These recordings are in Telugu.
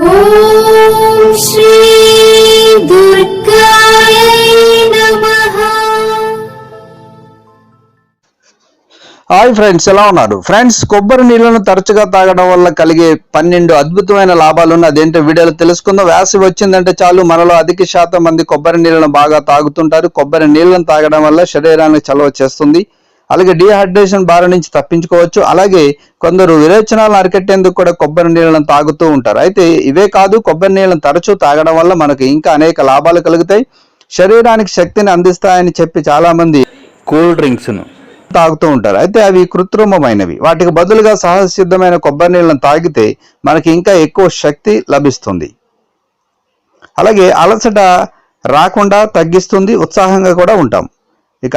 హాయ్ ఫ్రెండ్స్ ఎలా ఉన్నారు? ఫ్రెండ్స్ కొబ్బరి నీళ్ళను తరచుగా తాగడం వల్ల కలిగే పన్నెండు అద్భుతమైన లాభాలు ఉన్న అదేంటో వీడియోలో తెలుసుకుందాం. వేసవి వచ్చిందంటే చాలు మనలో అధిక శాతం మంది కొబ్బరి నీళ్ళను బాగా తాగుతుంటారు. కొబ్బరి నీళ్ళను తాగడం వల్ల శరీరానికి చలవ చేస్తుంది. అలాగే డీహైడ్రేషన్ బారి నుంచి తప్పించుకోవచ్చు. అలాగే కొందరు విరేచనాలను అరికట్టేందుకు కూడా కొబ్బరి నీళ్ళను తాగుతూ ఉంటారు. అయితే ఇవే కాదు కొబ్బరి నీళ్ళను తరచూ తాగడం వల్ల మనకు ఇంకా అనేక లాభాలు కలుగుతాయి. శరీరానికి శక్తిని అందిస్తాయని చెప్పి చాలా మంది కూల్ డ్రింక్స్ను తాగుతూ ఉంటారు. అయితే అవి కృత్రిమమైనవి. వాటికి బదులుగా సహజ సిద్ధమైన కొబ్బరి నీళ్ళను తాగితే మనకి ఇంకా ఎక్కువ శక్తి లభిస్తుంది. అలాగే అలసట రాకుండా తగ్గిస్తుంది. ఉత్సాహంగా కూడా ఉంటాం. ఇక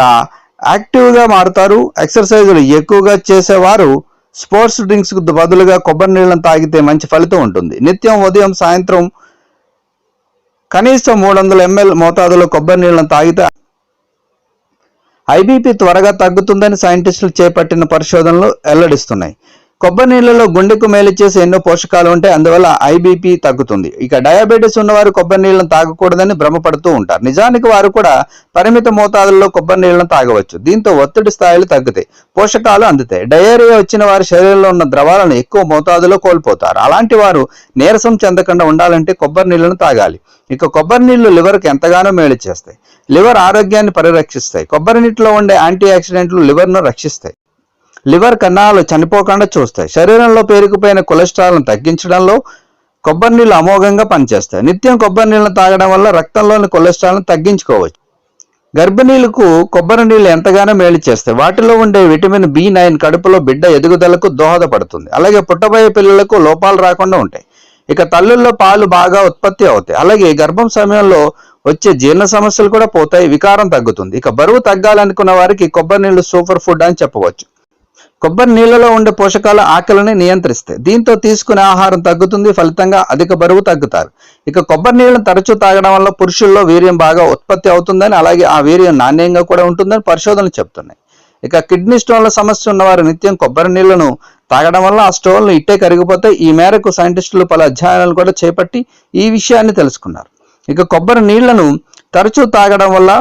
యాక్టివ్గా మారుతారు. ఎక్సర్సైజులు ఎక్కువగా చేసేవారు స్పోర్ట్స్ డ్రింక్స్కు బదులుగా కొబ్బరి నీళ్ళను తాగితే మంచి ఫలితం ఉంటుంది. నిత్యం ఉదయం సాయంత్రం కనీసం మూడు వందల ఎంఎల్ మోతాదులో కొబ్బరి నీళ్ళను తాగితే ఐబీపీ త్వరగా తగ్గుతుందని సైంటిస్టులు చేపట్టిన పరిశోధనలు వెల్లడిస్తున్నాయి. కొబ్బరి నీళ్ళలో గుండెకు మేలు చేసే ఎన్నో పోషకాలు ఉంటాయి అందువల్ల ఐబీపీ తగ్గుతుంది. ఇక డయాబెటీస్ ఉన్నవారు కొబ్బరి నీళ్ళను తాగకూడదని భ్రమపడుతూ ఉంటారు. నిజానికి వారు కూడా పరిమిత మోతాదుల్లో కొబ్బరి నీళ్ళను తాగవచ్చు. దీంతో ఒత్తిడి స్థాయిలు తగ్గుతాయి. పోషకాలు అందుతాయి. డయేరియా వచ్చిన వారి శరీరంలో ఉన్న ద్రవాలను ఎక్కువ మోతాదులో కోల్పోతారు. అలాంటి వారు నీరసం చెందకుండా ఉండాలంటే కొబ్బరి నీళ్ళను తాగాలి. ఇక కొబ్బరి నీళ్ళు లివర్కి ఎంతగానో మేలు చేస్తాయి. లివర్ ఆరోగ్యాన్ని పరిరక్షిస్తాయి. కొబ్బరి నీటిలో ఉండే యాంటీ ఆక్సిడెంట్లు లివర్ను రక్షిస్తాయి. లివర్ కణాలు చనిపోకుండా చూస్తాయి. శరీరంలో పేరుకుపోయిన కొలెస్ట్రాల్ను తగ్గించడంలో కొబ్బరి నీళ్ళు అమోఘంగా పనిచేస్తాయి. నిత్యం కొబ్బరి నీళ్ళను తాగడం వల్ల రక్తంలోని కొలెస్ట్రాల్ను తగ్గించుకోవచ్చు. గర్భిణీలకు కొబ్బరి నీళ్ళు ఎంతగానో మేలు చేస్తాయి. వాటిలో ఉండే విటమిన్ బి నైన్ కడుపులో బిడ్డ ఎదుగుదలకు దోహదపడుతుంది. అలాగే పుట్టబోయే పిల్లలకు లోపాలు రాకుండా ఉంటాయి. ఇక తల్లుల్లో పాలు బాగా ఉత్పత్తి అవుతాయి. అలాగే గర్భం సమయంలో వచ్చే జీర్ణ సమస్యలు కూడా పోతాయి. వికారం తగ్గుతుంది. ఇక బరువు తగ్గాలనుకున్న వారికి కొబ్బరి నీళ్ళు సూపర్ ఫుడ్ అని చెప్పవచ్చు. కొబ్బరి నీళ్ళలో ఉండే పోషకాలు ఆకలిని నియంత్రిస్తాయి దీంతో తీసుకునే ఆహారం తగ్గుతుంది ఫలితంగా అధిక బరువు తగ్గుతారు. ఇక కొబ్బరి నీళ్ళను తరచూ తాగడం వల్ల పురుషుల్లో వీర్యం బాగా ఉత్పత్తి అవుతుందని అలాగే ఆ వీర్యం నాణ్యంగా కూడా ఉంటుందని పరిశోధనలు చెప్తున్నాయి. ఇక కిడ్నీ స్టోన్ల సమస్య ఉన్నవారు నిత్యం కొబ్బరి నీళ్ళను తాగడం వల్ల ఆ స్టోన్లు ఇట్టే కరిగిపోతే ఈ మేరకు సైంటిస్టులు పలు అధ్యయనాలు కూడా చేపట్టి ఈ విషయాన్ని తెలుసుకున్నారు. ఇక కొబ్బరి నీళ్ళను తరచూ తాగడం వల్ల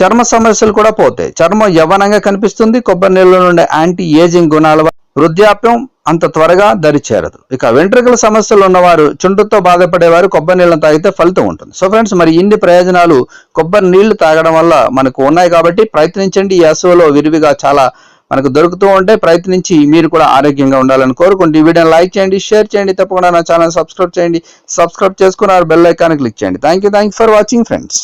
చర్మ సమస్యలు కూడా పోతాయి. చర్మం యవ్వనంగా కనిపిస్తుంది. కొబ్బరి నీళ్ళలో ఉండే యాంటీ ఏజింగ్ గుణాల వృద్ధాప్యం అంత త్వరగా దరి చేరదు. ఇక వెంట్రుకల సమస్యలు ఉన్నవారు చుంటుతో బాధపడేవారు కొబ్బరి నీళ్ళని తాగితే ఫలితం ఉంటుంది. సో ఫ్రెండ్స్ మరి ఇన్ని ప్రయోజనాలు కొబ్బరి నీళ్ళు తాగడం వల్ల మనకు ఉన్నాయి కాబట్టి ప్రయత్నించండి. ఈ అసువలో విరివిగా చాలా మనకు దొరుకుతూ ఉంటే ప్రయత్నించి మీరు కూడా ఆరోగ్యంగా ఉండాలని కోరుకుంటూ ఈ వీడియోని లైక్ చేయండి షేర్ చేయండి. తప్పకుండా నా ఛానల్ సబ్స్క్రైబ్ చేయండి. సబ్స్క్రైబ్ చేసుకున్నారు బెల్ ఐకాన్ క్లిక్ చేయండి. Thank you thank for watching friends.